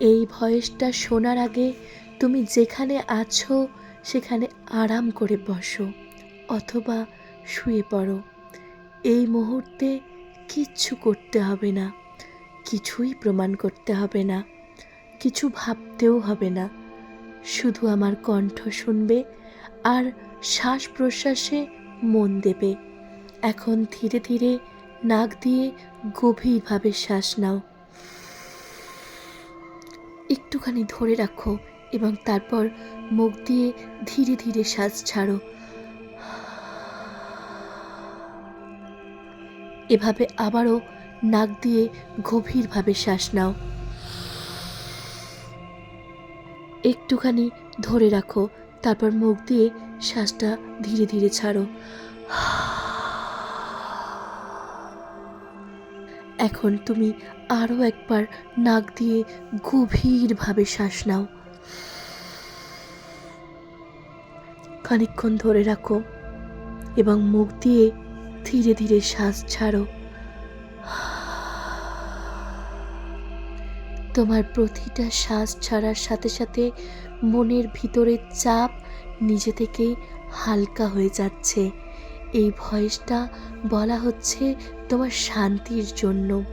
এই ভয়েসটা শোনার আগে তুমি যেখানে আছো, সেখানে আরাম করে বসো, অথবা শুয়ে পড়ো। এই মুহূর্তে কিচ্ছু করতে হবে না, কিছুই প্রমাণ করতে হবে না, কিছু ভাবতেও হবে না। শুধু আমার কণ্ঠ শুনবে আর শ্বাস প্রশ্বাসে মন দেবে। এখন ধীরে ধীরে নাক দিয়ে গভীরভাবে শ্বাস নাও। একটুখানি ধরে রাখো এবং তারপর মুখ দিয়ে ধীরে ধীরে শ্বাস ছাড়ো। এভাবে আবারও নাক দিয়ে গভীরভাবে শ্বাস নাও। একটুখানি ধরে রাখো, তারপর মুখ দিয়ে শ্বাসটা ধীরে ধীরে ছাড়ো। এখন তুমি আরও একবার নাক দিয়ে গভীরভাবে শ্বাস নাও। খানিকক্ষণ ধরে রাখো এবং মুখ দিয়ে ধীরে ধীরে শ্বাস ছাড়ো। তোমার প্রতিটা শ্বাস ছাড়ার সাথে সাথে মনের ভিতরের চাপ নিজে থেকেই হালকা হয়ে যাচ্ছে। এই ভয়েসটা বলা হচ্ছে তোমার শান্তির জন্য,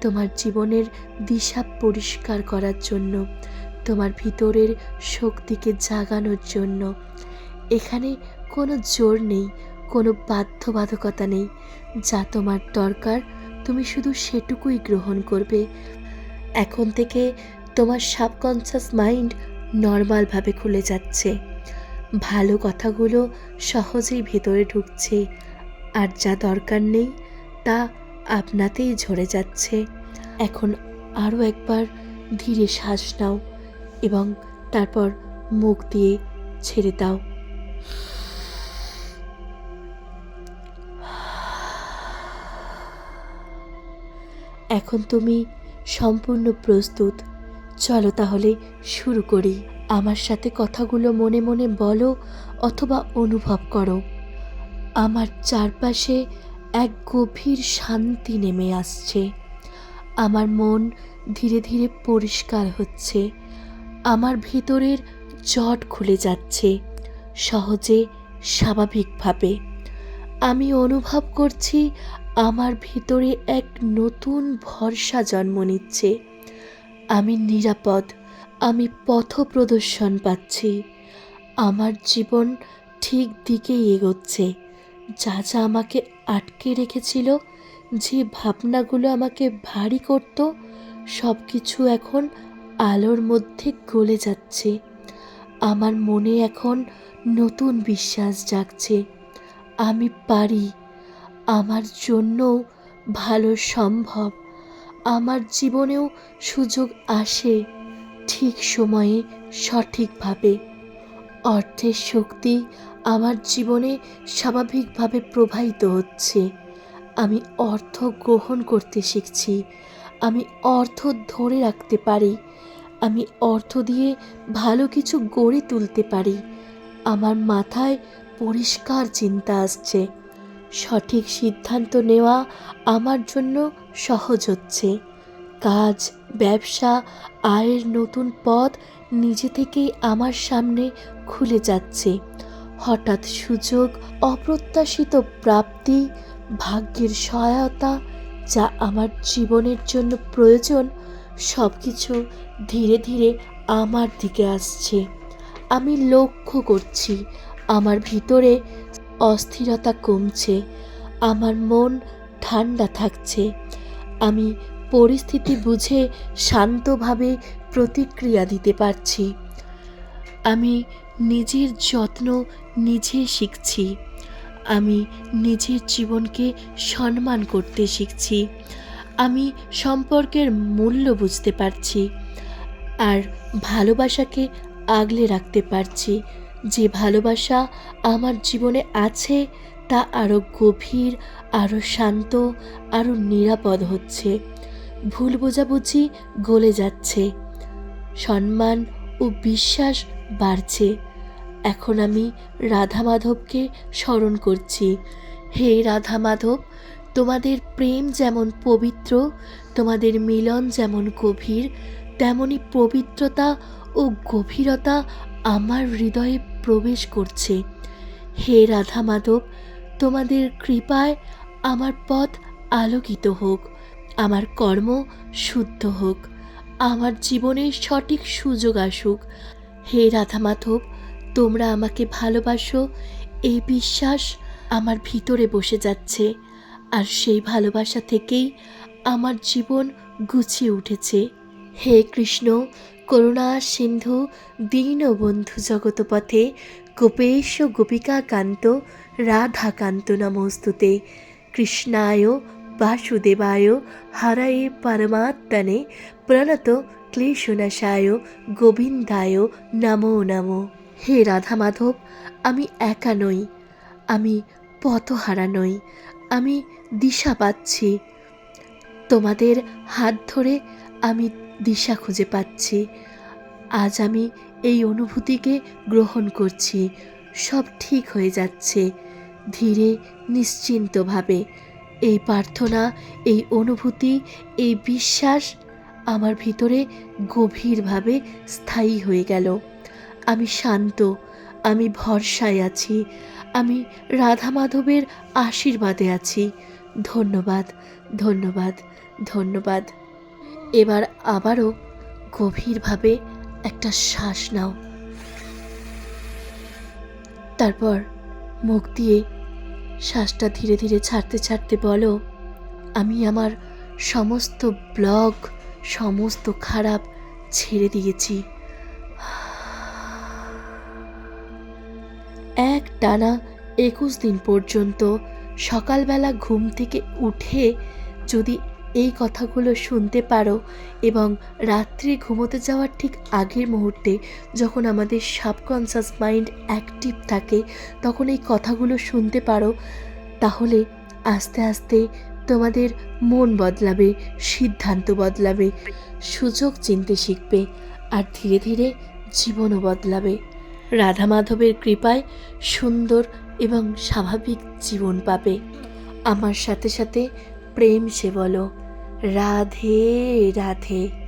তোমার জীবনের দিশা পরিষ্কার করার জন্য, তোমার ভিতরের শক্তিকে জাগানোর জন্য। এখানে কোনো জোর নেই, কোনো বাধ্যবাধকতা নেই। যা তোমার দরকার, তুমি শুধু সেটুকুই গ্রহণ করবে। এখন থেকে তোমার সাবকনসিয়াস মাইন্ড নর্মালভাবে খুলে যাচ্ছে। ভালো কথাগুলো সহজেই ভেতরে ঢুকছে, আর যা দরকার নেই তা আপনাতেই ঝরে যাচ্ছে। এখন আরও একবার ধীরে শ্বাস নাও এবং তারপর মুখ দিয়ে ছেড়ে দাও। এখন তুমি সম্পূর্ণ প্রস্তুত। চলো তাহলে শুরু করি। আমার সাথে কথাগুলো মনে মনে বলো অথবা অনুভব করো। আমার চারপাশে এক গভীর শান্তি নেমে আসছে। আমার মন ধীরে ধীরে পরিষ্কার হচ্ছে। আমার ভিতরের জট খুলে যাচ্ছে, সহজে, স্বাভাবিকভাবে। আমি অনুভব করছি আমার ভিতরে এক নতুন ভরসা জন্ম নিচ্ছে। আমি নিরাপদ আমি পথ প্রদর্শন পাচ্ছি। আমার জীবন ঠিক দিকেই এগোচ্ছে। যা যা আমাকে আটকে রেখেছিল, যে ভাবনাগুলো আমাকে ভারী করত সব কিছু এখন আলোর মধ্যে গলে যাচ্ছে। আমার মনে এখন নতুন বিশ্বাস জাগছে। আমি পারি। আমার জন্যও ভালো সম্ভব। আমার জীবনেও সুযোগ আসে। ঠিক সময়ে সঠিকভাবে। অর্থের শক্তি আমার জীবনে স্বাভাবিকভাবে প্রবাহিত হচ্ছে। আমি অর্থ গ্রহণ করতে শিখছি। আমি অর্থ ধরে রাখতে পারি। আমি অর্থ দিয়ে ভালো কিছু গড়ে তুলতে পারি। আমার মাথায় পরিষ্কার চিন্তা আসছে। সঠিক সিদ্ধান্ত নেওয়া আমার জন্য সহজ হচ্ছে। কাজ ব্যবসা আয়ের নতুন পথ নিজে থেকেই আমার সামনে খুলে যাচ্ছে। হঠাৎ সুযোগ, অপ্রত্যাশিত প্রাপ্তি, ভাগ্যের সহায়তা যা আমার জীবনের জন্য প্রয়োজন সব কিছু ধীরে ধীরে আমার দিকে আসছে। আমি লক্ষ্য করছি, আমার ভিতরে অস্থিরতা কমছে, আমার মন ঠান্ডা থাকছে। আমি পরিস্থিতি বুঝে শান্তভাবে প্রতিক্রিয়া দিতে পারছি। আমি নিজের যত্ন নিজে শিখছি। আমি নিজের জীবনকে সম্মান করতে শিখছি। আমি সম্পর্কের মূল্য বুঝতে পারছি। আর ভালোবাসাকে আগলে রাখতে পারছি। যে ভালোবাসা আমার জীবনে আছে, তা আরও গভীর আরও শান্ত আরও নিরাপদ হচ্ছে। ভুল বোঝাবুঝি গলে যাচ্ছে। সম্মান ও বিশ্বাস বাড়ছে। এখন আমি রাধা মাধবকে স্মরণ করছি। হে রাধা মাধব তোমাদের প্রেম যেমন পবিত্র, তোমাদের মিলন যেমন গভীর, তেমনি পবিত্রতা ও গভীরতা আমার হৃদয়ে প্রবেশ করছে। হে রাধা মাধব তোমাদের কৃপায় আমার পথ আলোকিত হোক। আমার কর্ম শুদ্ধ হোক, আমার জীবনে সঠিক সুযোগ আসুক। হে রাধা মাধব তোমরা আমাকে ভালোবাসো, এই বিশ্বাস আমার ভিতরে বসে যাচ্ছে, আর সেই ভালোবাসা থেকেই আমার জীবন গুছিয়ে উঠেছে। হে কৃষ্ণ, করুণা সিন্ধু দীনবন্ধু জগতপথে, গোপেশ গোপিকা কান্ত রাধাকান্ত নমস্তুতে। কৃষ্ণায় বাসুদেবায় হরায়ে পরমাত্মনে প্রণত ক্লেশনাশায় গোবিন্দায় নমো নমো হে রাধা মাধব আমি একা নই, আমি পথহারা নই, আমি দিশা পাচ্ছি। তোমাদের হাত ধরে আমি দিশা খুঁজে পাচ্ছি। আজ আমি এই অনুভূতিকে গ্রহণ করছি, সব ঠিক হয়ে যাচ্ছে, ধীরে, নিশ্চিন্তভাবে। এই প্রার্থনা, এই অনুভূতি, এই বিশ্বাস আমার ভিতরে গভীরভাবে স্থায়ী হয়ে গেল। আমি শান্ত, আমি ভরসায় আছি, আমি রাধা মাধবের আশীর্বাদে আছি। ধন্যবাদ ধন্যবাদ ধন্যবাদ। এবার আবারও গভীরভাবে একটা শ্বাস নাও। তারপর মুখ দিয়ে শ্বাসটা ধীরে ধীরে ছাড়তে ছাড়তে বলো, আমি আমার সমস্ত ব্লগ, সমস্ত খারাপ ছেড়ে দিয়েছি। এক টানা একুশ দিন পর্যন্ত সকালবেলা ঘুম থেকে উঠে যদি এই কথাগুলো শুনতে পারো এবং রাত্রে ঘুমোতে যাওয়ার ঠিক আগের মুহূর্তে যখন আমাদের সাবকনসাস মাইন্ড অ্যাক্টিভ থাকে, তখন এই কথাগুলো শুনতে পারো, তাহলে আস্তে আস্তে তোমাদের মন বদলাবে, সিদ্ধান্ত বদলাবে, সুযোগ চিনতে শিখবে, আর ধীরে ধীরে জীবনও বদলাবে। রাধা মাধবের কৃপায় সুন্দর এবং স্বাভাবিক জীবন পাবে। আমার সাথে সাথে প্রেম সে বলো। রাধে রাধে।